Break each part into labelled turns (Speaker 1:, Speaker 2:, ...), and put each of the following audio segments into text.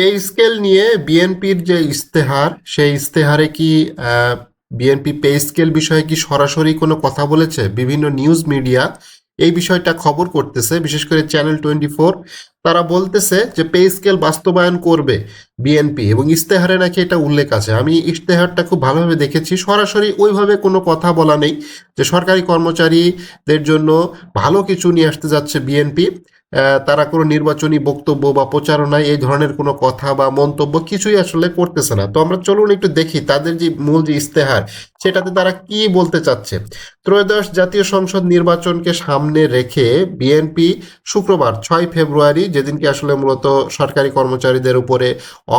Speaker 1: Pay scale নিয়ে বিএনপির যে ইস্তেহার সেই ইস্তেহারে কি বিএনপি পে স্কেল বিষয়ে কি সরাসরি কোনো কথা বলেছে? বিভিন্ন নিউজ মিডিয়া এই বিষয়টা খবর করতেছে, বিশেষ করে চ্যানেল টোয়েন্টি ফোর। তারা বলতেছে যে পে স্কেল বাস্তবায়ন করবে বিএনপি এবং ইস্তেহারে নাকি এটা উল্লেখ আছে। আমি ইস্তেহারটা খুব ভালোভাবে দেখেছি। সরাসরি ওইভাবে কোনো কথা বলা নেই যে সরকারি কর্মচারীদের জন্য ভালো কিছু নিয়ে আসতে যাচ্ছে বিএনপি। তারা কোনো নির্বাচনী বক্তব্য বা প্রচারণায় এই ধরনের কোনো কথা বা মন্তব্য কিছুই আসলে করতেছে না। তো আমরা চলুন একটু দেখি তাদের যে মূল যে ইস্তেহার সেটাতে তারা কি বলতে চাচ্ছে? ত্রয়োদশ জাতীয় সংসদ নির্বাচনকে সামনে রেখে বিএনপি শুক্রবার ছয় ফেব্রুয়ারি, যেদিনকে আসলে মূলত সরকারি কর্মচারীদের উপরে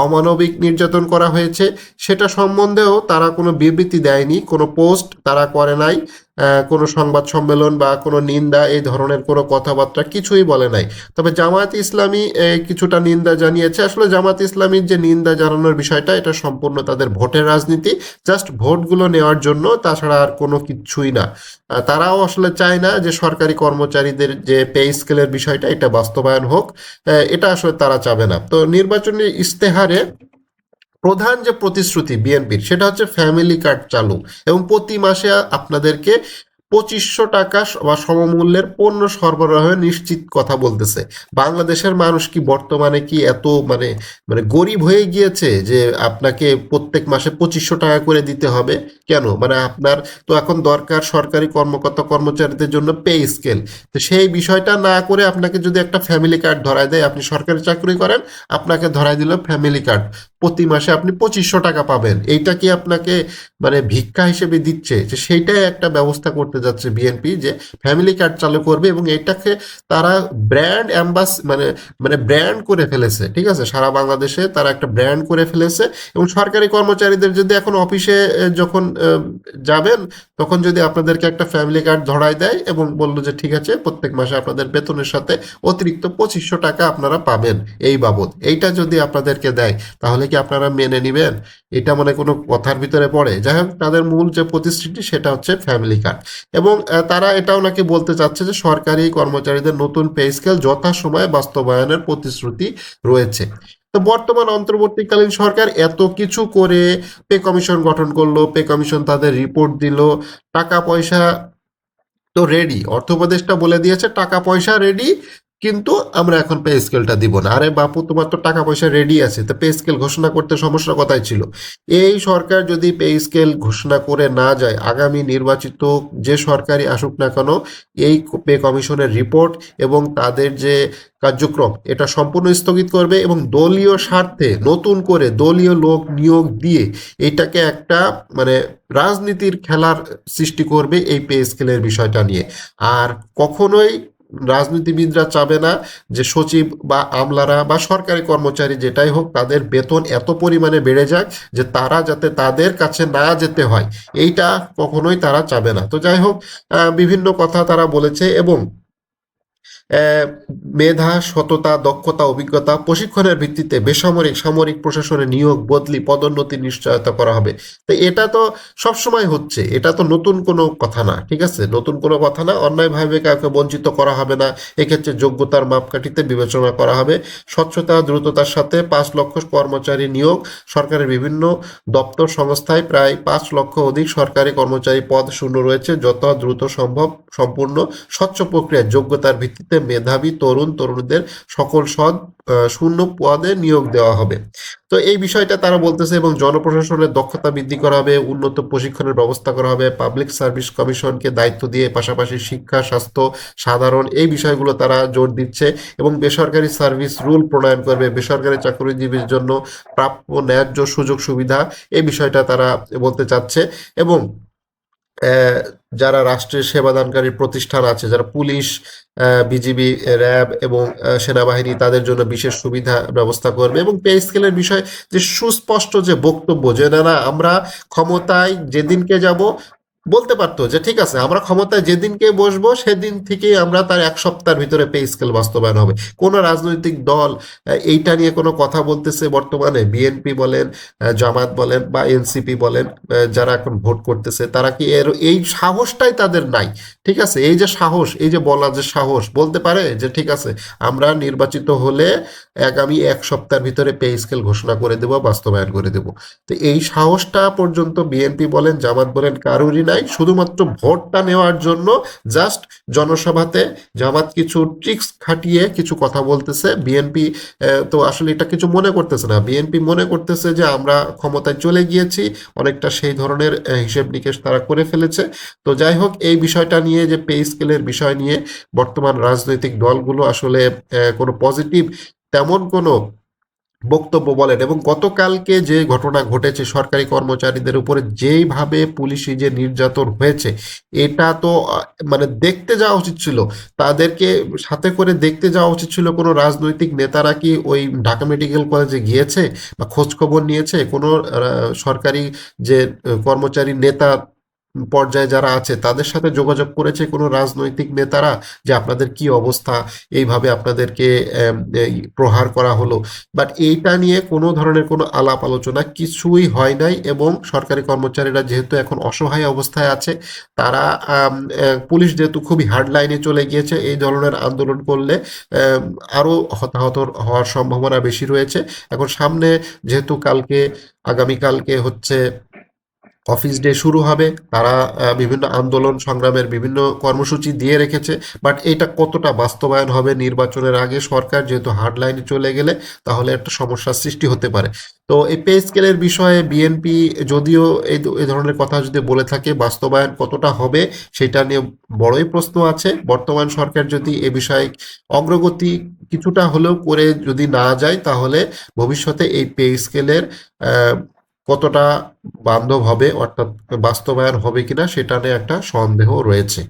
Speaker 1: অমানবিক নির্যাতন করা হয়েছে, সেটা সম্বন্ধেও তারা কোনো বিবৃতি দেয়নি, কোনো পোস্ট তারা করে নাই কোনো সংবাদ সম্মেলন বা কোনো নিন্দা, এই ধরনের কোনো কথাবার্তা কিছুই বলে নাই। তবে জামায়াত ইসলামী কিছুটা নিন্দা জানিয়েছে। আসলে জামায়াত ইসলামীর যে নিন্দা জানানোর বিষয়টা, এটা সম্পূর্ণ তাদের ভোটের রাজনীতি। জাস্ট ভোটগুলো নেওয়ার জন্য তাছাড়া আর কোনো কিছুই না। তারাও আসলে চায় না যে সরকারি কর্মচারীদের যে পে স্কেলের বিষয়টা, এটা বাস্তবায়ন হোক। এটা আসলে তারা চাবে না। তো নির্বাচনী ইস্তেহারে প্রধান যে প্রতিশ্রুতি বিএনপির, সেটা হচ্ছে ফ্যামিলি কার্ড চালু এবং প্রতি মাসে আপনাদেরকে পঁচিশশো টাকা বা সমমূল্যের পণ্য সরবরাহে নিশ্চিত কথা বলতেছে। বাংলাদেশের মানুষ কি বর্তমানে কি এত মানে মানে গরিব হয়ে গিয়েছে যে আপনাকে প্রত্যেক মাসে পঁচিশশো টাকা করে দিতে হবে? কেন? মানে আপনার তো এখন দরকার সরকারি কর্মকর্তা কর্মচারীদের জন্য পে স্কেল। তো সেই বিষয়টা না করে আপনাকে যদি একটা ফ্যামিলি কার্ড ধরায় দেয়, আপনি সরকারি চাকরি করেন, আপনাকে ধরাই দিল ফ্যামিলি কার্ড। প্রতি মাসে আপনি পঁচিশশো টাকা পাবেন। এইটা কি আপনাকে মানে ভিক্ষা হিসেবে দিচ্ছে? যে সেইটাই একটা ব্যবস্থা করতে যাচ্ছে বিএনপি যে ফ্যামিলি কার্ড চালু করবে এবং এটাকে তারা ব্র্যান্ড অ্যাম্বাস মানে মানে ব্র্যান্ড করে ফেলেছে, ঠিক আছে? সারা বাংলাদেশে তারা একটা ব্র্যান্ড করে ফেলেছে এবং সরকারি কর্মচারীদের যদি এখন অফিসে যখন যাবেন, তখন যদি আপনাদেরকে একটা ফ্যামিলি কার্ড ধরাই দেয় এবং বলল যে ঠিক আছে, প্রত্যেক মাসে আপনাদের বেতনের সাথে অতিরিক্ত পঁচিশশো টাকা আপনারা পাবেন এই বাবদ। এইটা যদি আপনাদেরকে দেয়, তাহলে কি আপনারা মেনে নেবেন। এটা মানে কোনো কথার ভিতরে পড়ে। যাই হোক, তাদের মূল যে প্রতিশ্রুতি সেটা হচ্ছে ফ্যামিলি কার্ড এবং তারা এটাও নাকি বলতে চাচ্ছে যে সরকারি কর্মচারীদের নতুন পে স্কেল যথাসময়ে বাস্তবায়নের প্রতিশ্রুতি রয়েছে। তো বর্তমান অন্তর্বর্তীকালীন সরকার এত কিছু করে পে কমিশন গঠন করল পে কমিশন তাদের রিপোর্ট দিল, টাকা পয়সা তো রেডি অর্থ উপদেষ্টা বলে দিয়েছে, টাকা পয়সা রেডি কিন্তু আমরা এখন পে স্কেলটা দিব না। আরে বাপু, তোমার তো টাকা পয়সা রেডি আছে, তো পে স্কেল ঘোষণা করতে সমস্যা কথাই ছিল? এই সরকার যদি পে স্কেল ঘোষণা করে না যায়, আগামী নির্বাচিত যে সরকারই আসুক না কেন, এই পে কমিশনের রিপোর্ট এবং তাদের যে কার্যক্রম, এটা সম্পূর্ণ স্থগিত করবে এবং দলীয় স্বার্থে নতুন করে দলীয় লোক নিয়োগ দিয়ে এটাকে একটা মানে রাজনীতির খেলার সৃষ্টি করবে এই পে স্কেলের বিষয়টা নিয়ে। আর কখনোই রাজনীতিবিদরা চাবে না যে সচিব বা আমলারা বা সরকারি কর্মচারী যেটাই হোক তাদের বেতন এত পরিমাণে বেড়ে যাক যে তারা যাতে তাদের কাছে না যেতে হয়। এইটা কখনোই তারা চাবে না। তো যাই হোক বিভিন্ন কথা তারা বলেছে এবং মেধা, সততা, দক্ষতা, অভিজ্ঞতা, প্রশিক্ষণের ভিত্তিতে বেসামরিক, সামরিক প্রশাসনে নিয়োগ, বদলি, পদোন্নতি নিশ্চয়তা করা হবে। তো এটা তো সবসময় হচ্ছে। এটা তো নতুন কোনো কথা না, ঠিক আছে? নতুন কোনো কথা না। অন্যায়ভাবে কাউকে বঞ্চিত করা হবে না। এক্ষেত্রে যোগ্যতার মাপকাঠিতে বিবেচনা করা হবে। স্বচ্ছতা, দ্রুততার সাথে পাঁচ লক্ষ কর্মচারী নিয়োগ। সরকারের বিভিন্ন দপ্তর, সংস্থায় প্রায় পাঁচ লক্ষ অধিক সরকারি কর্মচারী পদ শূন্য রয়েছে, যত দ্রুত সম্ভব, সম্পূর্ণ স্বচ্ছ প্রক্রিয়া যোগ্যতার ভিত্তিতে মেধাবী তরুণ তরুণীদের সকল সদ শূন্য পদে নিয়োগ দেওয়া হবে। তো এই বিষয়টা তারা বলতেছে এবং জনপ্রশাসনের দক্ষতা বৃদ্ধি করা হবে, উন্নত প্রশিক্ষণের ব্যবস্থা করা হবে, পাবলিক সার্ভিস কমিশনকে দায়িত্ব দিয়ে পাশাপাশি শিক্ষা, স্বাস্থ্য, সাধারণ এই বিষয়গুলো তারা জোর দিচ্ছে এবং বেসরকারি সার্ভিস রুল প্রণয়ন করবে। বেসরকারি চাকরিজীবীর জন্য প্রাপ্য ন্যায্য সুযোগ সুবিধা এই বিষয়টা তারা বলতে চাচ্ছে এবং যারা রাষ্ট্রের সেবাদানকারী প্রতিষ্ঠান আছে, যারা পুলিশ বিজিবি, র্যাব এবং সেনাবাহিনী, তাদের জন্য বিশেষ সুবিধা ব্যবস্থা করবে এবং পে স্কেলের বিষয়ে যে সুস্পষ্ট যে বক্তব্য যে, না না, আমরা ক্ষমতায় যেদিনকে যাব বলতে পারতো যে, ঠিক আছে, আমরা ক্ষমতায় যেদিনকে বসবো, সেদিন থেকেই আমরা তার এক সপ্তাহের ভিতরে পে স্কেল বাস্তবায়ন হবে। কোন রাজনৈতিক দল এইটা নিয়ে কোনো কথা বলতেছে বর্তমানে? বিএনপি বলেন জামাত বলেন বা এনসিপি বলেন যারা এখন ভোট করতেছে, তারা কি এর, এই সাহসটাই তাদের নাই? ঠিক আছে, এই যে সাহস, এই যে বলা যে সাহস, বলতে পারে যে, ঠিক আছে, আমরা নির্বাচিত হলে আগামী এক সপ্তাহের ভিতরে পে স্কেল ঘোষণা করে দেব, বাস্তবায়ন করে দেব। তো এই সাহসটা পর্যন্ত বিএনপি বলেন, জামাত বলেন, কারোরই নাই শুধুমাত্র ভোটটা নেওয়ার জন্য জাস্ট জনসভাতে জামাত কিছু ট্রিক্স খাটিয়ে কিছু কথা বলতেছে। বিএনপি তো আসলে এটা কিছু মনে করতেছে না। বিএনপি মনে করতেছে যে আমরা ক্ষমতায় চলে গিয়েছি, অনেকটা সেই ধরনের হিসেব নিকেশ তারা করে ফেলেছে। তো যাই হোক, এই বিষয়টা নিয়ে যে পে স্কেলের বিষয় নিয়ে বর্তমান রাজনৈতিক দলগুলো আসলে কোনো পজিটিভ তেমন কোনো বক্তব্য বলেন এবং গতকালকে যে ঘটনা ঘটেছে সরকারি কর্মচারীদের উপরে যেইভাবে পুলিশি যে নির্যাতন হয়েছে, এটা তো মানে দেখতে যাওয়া উচিত ছিল। তাদেরকে সাথে করে দেখতে যাওয়া উচিত ছিল কোনো রাজনৈতিক নেতারা কি ওই ঢাকা মেডিকেল কলেজে গিয়েছে বা খোঁজ খবর নিয়েছে? কোনো সরকারি যে কর্মচারী নেতা পর্যায়ে যারা আছে, তাদের সাথে যোগাযোগ করেছে কোনো রাজনৈতিক নেতারা যে আপনাদের কি অবস্থা, এইভাবে আপনাদেরকে প্রহার করা হলো? বাট এইটা নিয়ে কোনো ধরনের কোনো আলাপ আলোচনা কিছুই হয় নাই এবং সরকারি কর্মচারীরা যেহেতু এখন অসহায় অবস্থায় আছে, তারা পুলিশ যেহেতু খুবই হার্ড লাইনে চলে গিয়েছে, এই ধরনের আন্দোলন করলে আরও আরও হতাহত হওয়ার সম্ভাবনা বেশি রয়েছে। এখন সামনে যেহেতু কালকে, আগামীকালকে হচ্ছে অফিস ডে শুরু হবে, তারা বিভিন্ন আন্দোলন সংগ্রামের বিভিন্ন কর্মসূচি দিয়ে রেখেছে, বাট এটা কতটা বাস্তবায়ন হবে নির্বাচনের আগে সরকার যেহেতু হার্ড লাইনে চলে গেলে, তাহলে একটা সমস্যার সৃষ্টি হতে পারে। তো এই পে স্কেলের বিষয়ে বিএনপি যদিও এই ধরনের কথা যদি বলে থাকে বাস্তবায়ন কতটা হবে, সেটা নিয়ে বড়ই প্রশ্ন আছে। বর্তমান সরকার যদি এ বিষয়ে অগ্রগতি কিছুটা হলেও করে যদি না যায়, তাহলে ভবিষ্যতে এই পে স্কেলের কতটা বান্ধব হবে অর্থাৎ বাস্তবায়ন হবে কিনা সেটা নিয়ে একটা সন্দেহ রয়েছে।